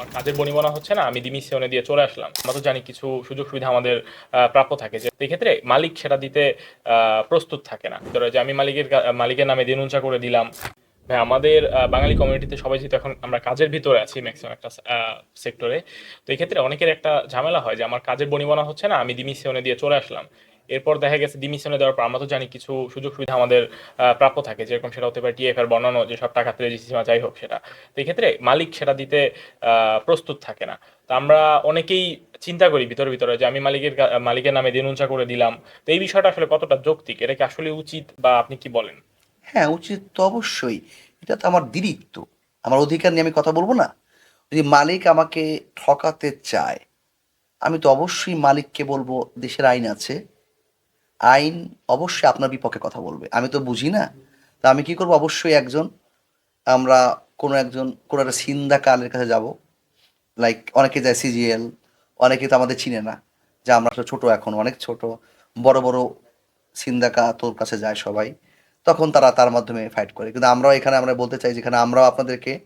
আমার কাজের বনিবনা হচ্ছে না, আমি ডিমিশনে দিয়ে চলে আসলাম। আমরা তো জানি কিছু সুযোগ সুবিধা আমাদের প্রাপ্য থাকে যে এই ক্ষেত্রে মালিক সেটা দিতে প্রস্তুত থাকে না। ধরো যে আমি মালিকের মালিকের নামে দেনুঞ্চা করে দিলাম। ভাই, আমাদের বাঙালি কমিউনিটিতে সবাই যেহেতু এখন আমরা কাজের ভিতরে আছি ম্যাক্সিমাম একটা সেক্টরে তো এই ক্ষেত্রে অনেকের একটা ঝামেলা হয় যে আমার কাজের বনিবনা হচ্ছে না, আমি ডিমিশনে দিয়ে চলে আসলাম। এরপর দেখা গেছে ডিমিশনে দেওয়ার পর, আমরা তো জানি কিছু সুযোগ সুবিধা আমাদের প্রাপ্য থাকে। যেরকম সেটা হতে পারে টিএফ এর বর্ণানো যেসব টাকা রেজিস্ট্রিমা যাই হোক সেটা। তো এই ক্ষেত্রে মালিক সেটা দিতে প্রস্তুত থাকে না। তো আমরা অনেকেই চিন্তা করি ভিতরে ভিতরে যে আমি মালিকের মালিকের নামে দেনুঞ্চা করে দিলাম। তো এই বিষয়টা আসলে কতটা যৌক্তিক? এটা কি আসলে উচিত বা আপনি কি বলেন? হ্যাঁ উচিত তো অবশ্যই। এটা তো আমার দিরিত্ব আমার অধিকার নিয়ে আমি কথা বলব না। যদি মালিক আমাকে ঠকাতে চায়, আমি তো অবশ্যই মালিককে বলব, দেশের আইন আছে। আইন অবশ্যই আপনার বিপক্ষে কথা বলবে। আমি তো বুঝি না। তা আমি কি করব? অবশ্যই একজন, আমরা কোনো একজন, কোনো একটা সিন্দা কালের কাছে যাব। লাইক অনেকে যায় সিজিএল অনেকে তো আমাদের চিনে না। যে আমরা ছোট এখন, অনেক ছোট। বড় বড় সিন্দাকা তোর কাছে যায় সবাই। তখন তারা তার মাধ্যমে ফাইট করে। কিন্তু আমরাও এখানে আমরা বলতে চাই যেখানে আমরাও আপনাদেরকে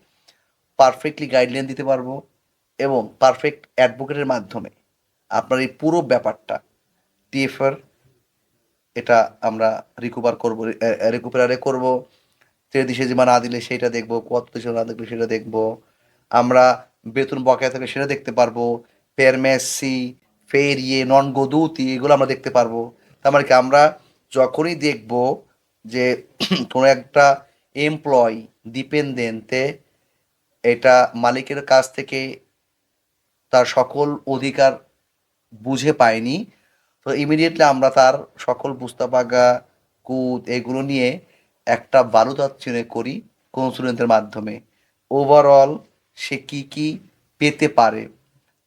পারফেক্টলি গাইডলাইন দিতে পারব এবং পারফেক্ট অ্যাডভোকেটের মাধ্যমে আপনার এই পুরো ব্যাপারটা টিএফআর এটা আমরা রিকভার করব রিকুপারে করব। দিশে যে না দিলে সেটা দেখব, কত দিশে না দেখবে সেটা দেখব। আমরা বেতন বকেয়া থাকে সেটা দেখতে পারব। পেরমেসি ফেরিয়ে নন গদুতি এগুলো আমরা দেখতে পারব। তার মানে কি, আমরা যখনই দেখব যে কোনো একটা এমপ্লয় ডিপেন্ডেন্টে এটা মালিকের কাছ থেকে তার সকল অধিকার বুঝে পায়নি তো ইমিডিয়েটলি আমরা তার সকল পুস্তাপাগা কুদ এগুলো নিয়ে একটা বারুদাচ্ছনে করি কনসুলেন্টের মাধ্যমে। ওভারঅল সে কি কি পেতে পারে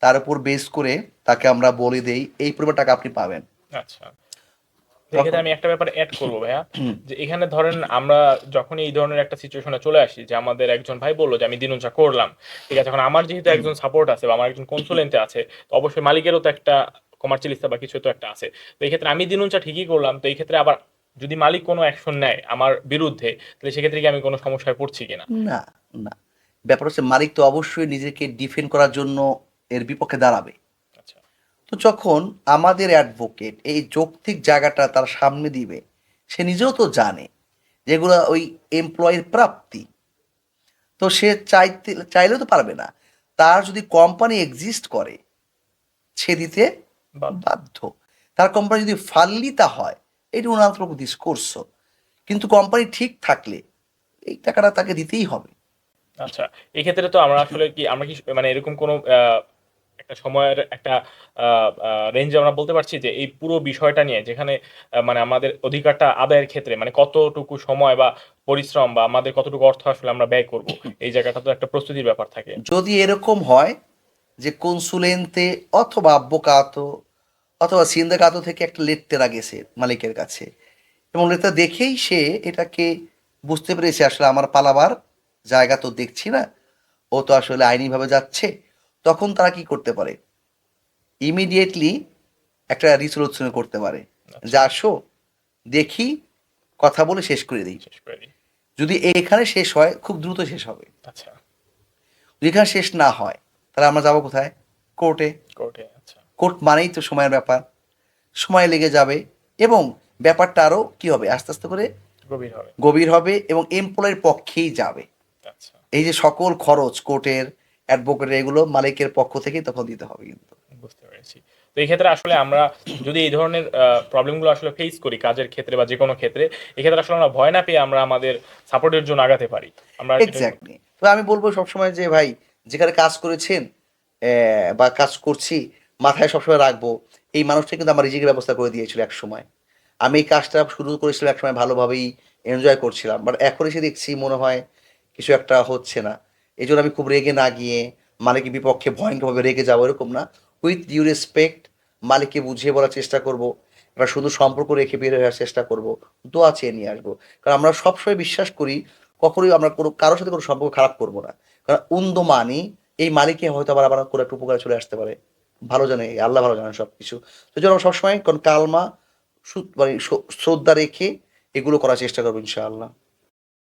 তার উপর বেস করে তাকে আমরা বলে দেই এই পরিমাণ টাকা আপনি পাবেন। আচ্ছা। এক্ষেত্রে আমি একটা ব্যাপার অ্যাড করব ভাইয়া। যে এখানে ধরেন আমরা যখন এই ধরনের একটা সিচুয়েশনে চলে আসি যে আমাদের একজন ভাই বলল যে আমি দিনুঞ্চা করলাম। ঠিক আছে এখন আমার যেহেতু একজন সাপোর্ট আছে বা আমার একজন কনসুলেন্টে আছে তো অবশ্যই মালিকেরও তো একটা কমার্শিয়ালিস্টা বা কিছু তো একটা আছে। তো এই ক্ষেত্রে আমি দিনুঞ্চা ঠিকই করলাম তো এই ক্ষেত্রে আবার যদি মালিক কোনো অ্যাকশন নেয় আমার বিরুদ্ধে তাহলে সেক্ষেত্রে কি আমি কোনো সমস্যায় পড়ছি কিনা? না না। ব্যাপার হচ্ছে মালিক তো অবশ্যই নিজেকে ডিফেন্ড করার জন্য এর বিপক্ষে দাঁড়াবে। আচ্ছা। তো যখন আমাদের অ্যাডভোকেট এই যৌক্তিক জায়গাটা তার সামনে দিবে সে নিজেও তো জানে যেগুলো ওই এমপ্লয়ের প্রাপ্তি। তো সে চাইতে চাইলেও তো পারবে না। তার যদি কোম্পানি এক্সিস্ট করে সে দিতে বাধ্য। বাধ্য। তার কোম্পানি যদি ফাল্লিতা হয় এটা ওনার ডিসকোর্স কিন্তু কোম্পানি ঠিক থাকলে এই টাকাটা তাকে দিতেই হবে। আচ্ছা এই ক্ষেত্রে তো আমরা আসলে কি আমরা কি মানে এরকম কোনো একটা সময়ের একটা রেঞ্জ আমরা বলতে পারছি যে এই পুরো বিষয়টা নিয়ে যেখানে মানে আমাদের অধিকারটা আদায়ের ক্ষেত্রে মানে কতটুকু সময় বা পরিশ্রম বা আমাদের কতটুকু অর্থ আসলে আমরা ব্যয় করব এই জায়গাটা তো একটা প্রস্তুতির ব্যাপার থাকে। যদি এরকম হয় যে কনসুলেন্তে অথবা আব্বকাতো অথবা সিন্দাকাতো থেকে একটা লেটতেরা গেছে মালিকের কাছে। এবং লেটটা দেখেই সে এটাকে বুঝতে পেরেছে আসলে আমার পালাবার জায়গা তো দেখছি না ও তো আসলে আইনিভাবে যাচ্ছে তখন তারা কি করতে পারে? ইমিডিয়েটলি একটা রিসলিউশন করতে পারে। যে আসো দেখি কথা বলে শেষ করে দিই। যদি এখানে শেষ হয় খুব দ্রুত শেষ হবে। আচ্ছা। যদি এখানে শেষ না হয় তাহলে আমরা যাব কোথায়? কোর্টে। কোর্টে। আচ্ছা কোর্ট মানেই তো সময়ের ব্যাপার। সময় লেগে যাবে এবং ব্যাপারটা আরও কি হবে? আস্তে আস্তে করে গভীর হবে। গভীর হবে এবং এমপ্লয়ের পক্ষেই যাবে। আচ্ছা। এই যে সকল খরচ কোর্টের অ্যাডভোকেটের এগুলো মালিকের পক্ষ থেকেই তখন দিতে হবে কিন্তু। বুঝতে পেরেছি। তো এই ক্ষেত্রে আসলে আমরা যদি এই ধরনের প্রবলেমগুলো আসলে ফেস করি কাজের ক্ষেত্রে বা যে কোনো ক্ষেত্রে এক্ষেত্রে আসলে আমরা ভয় না পেয়ে আমরা আমাদের সাপোর্টের জন্য আগাতে পারি। আমরা এক্স্যাক্টলি তো আমি বলব সবসময় যে ভাই যেখানে কাজ করেছেন আহ, বা কাজ করছি মাথায় সবসময় রাখব, এই মানুষটা কিন্তু আমার রিজিকের ব্যবস্থা করে দিয়েছিল এক সময় আমি এই কাজটা শুরু করেছিলাম এক সময় ভালোভাবেই এনজয় করছিলাম বাট এখন এসে দেখছি মনে হয় কিছু একটা হচ্ছে না। এই জন্য আমি খুব রেগে না গিয়ে মালিকের বিপক্ষে ভয়ঙ্করভাবে রেগে যাব এরকম না। উইথ ডিউ রেসপেক্ট মালিককে বুঝিয়ে বলার চেষ্টা করব, একটা শুধু সম্পর্ক রেখে বের হওয়ার চেষ্টা করব, দোয়া চেয়ে নিয়ে আসব। কারণ আমরা সবসময় বিশ্বাস করি, কখনোই আমরা কোনো, কারোর সাথে কোনো সম্পর্ক খারাপ করব না। কারণ উন্দ মানি এই মালিকে হয়তো আবার আবার কোনো একটা উপকারে চলে আসতে পারে। ভালো জানে, আল্লাহ ভালো জানে সব কিছু তো জন্য আমরা সবসময় কারণ কালমা মানে শ্রদ্ধা রেখে এগুলো করার চেষ্টা করব ইনশাআল্লাহ।